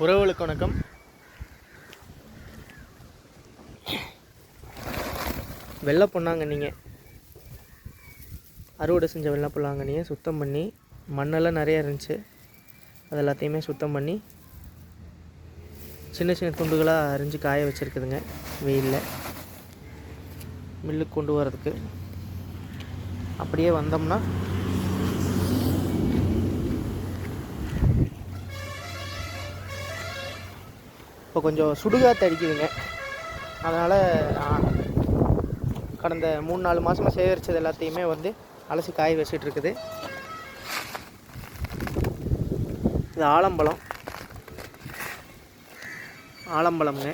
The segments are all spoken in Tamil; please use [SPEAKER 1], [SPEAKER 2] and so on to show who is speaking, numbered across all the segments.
[SPEAKER 1] உறவுகளுக்கு வணக்கம். வெள்ளை பொன்னாங்கண்ணிங்க. அறுவடை செஞ்ச வெள்ளை பொன்னாங்கண்ணியை சுத்தம் பண்ணி மண்ணெல்லாம் நிறையா இருந்துச்சு. அது எல்லாத்தையுமே சுத்தம் பண்ணி சின்ன சின்ன துண்டுகளாக அரிஞ்சு காய வச்சுருக்குதுங்க வெயிலில். மில்லுக்கு கொண்டு வரதுக்கு அப்படியே வந்தோம்னா இப்போ கொஞ்சம் சுடுகாத்து அடிக்குதுங்க. அதனால் கடந்த மூணு நாலு மாதமாக சேகரித்தது எல்லாத்தையுமே வந்து அலசி காய வச்சிட்டு இருக்குது இது ஆலம்பழம். ஆலம்பழம்ங்க.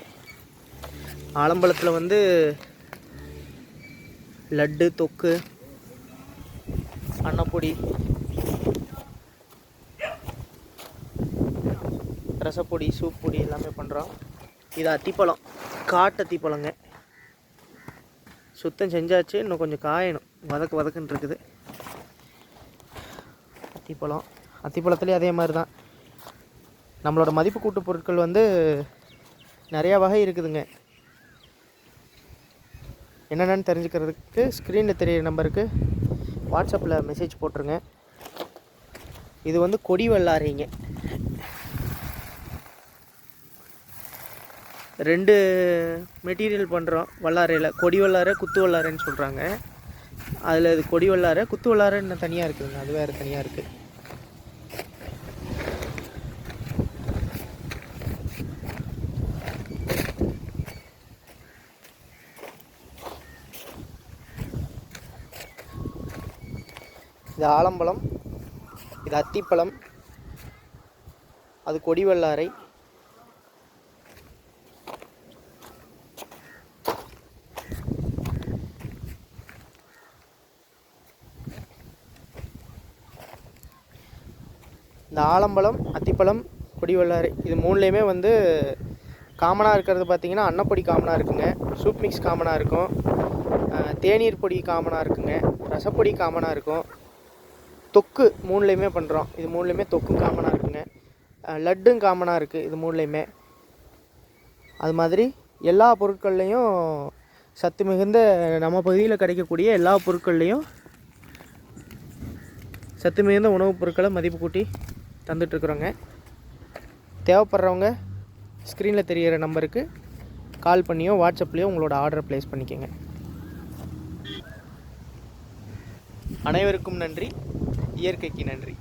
[SPEAKER 1] ஆலம்பழத்தில் வந்து லட்டு தொக்கு அன்னப்பொடி ரசப்பொடி சூப் பொடி எல்லாமே பண்ணுறோம் இது அத்திப்பழம். காட்டு அத்திப்பழங்க. சுத்தம் செஞ்சாச்சு. இன்னும் கொஞ்சம் காயணும். வதக்கு வதக்குன்னு இருக்குது. அத்திப்பழம். அத்திப்பழத்துலேயும் அதே மாதிரி தான் நம்மளோட மதிப்பு கூட்டு பொருட்கள் வந்து நிறையா வகை இருக்குதுங்க. என்னென்னு தெரிஞ்சுக்கிறதுக்கு ஸ்க்ரீனில் தெரியிற நம்பருக்கு வாட்ஸ்அப்பில் மெசேஜ் போட்டுருங்க. இது வந்து கொடி வெள்ளாரிங்க. ரெண்டு மெட்டீரியல் பண்ணுறோம் வல்லாரையில். கொடி வல்லாரை குத்து வல்லாரைன்னு சொல்கிறாங்க அதில் இது கொடி வல்லாரை குத்து வல்லாரை இன்னும் தனியாக இருக்குதுங்க. அது வேறு தனியாக இருக்குது இது ஆலம்பழம் இது அத்திப்பழம் அது கொடி வல்லாரை இந்த ஆலம்பழம் அத்திப்பழம் கொடி இது மூணுலேயுமே வந்து காமனாக இருக்கிறது பார்த்தீங்கன்னா அன்னப்பொடி காமனாக இருக்குங்க. சூப் மிக்ஸ் காமனாக இருக்கும். தேநீர் பொடி காமனாக இருக்குங்க. ரசப்பொடி காமனாக இருக்கும். தொக்கு மூணுலேயுமே பண்ணுறோம் இது மூணுலேயுமே தொக்கும் காமனாக இருக்குங்க. லட்டும் காமனாக இருக்குது இது மூணுலேயுமே. அது மாதிரி எல்லா பொருட்கள்லேயும் சத்து மிகுந்த நம்ம பகுதியில் கிடைக்கக்கூடிய எல்லா பொருட்கள்லேயும் சத்து மிகுந்த உணவுப் பொருட்களை மதிப்பு கூட்டி தந்துட்டுருக்குறோங்க. தேவைப்படுறவங்க ஸ்க்ரீனில் தெரிகிற நம்பருக்கு கால் பண்ணியோ வாட்ஸ்அப்லேயோ உங்களோட ஆர்டரை ப்ளேஸ் பண்ணிக்கோங்க. அனைவருக்கும் நன்றி. இயற்கைக்கு நன்றி.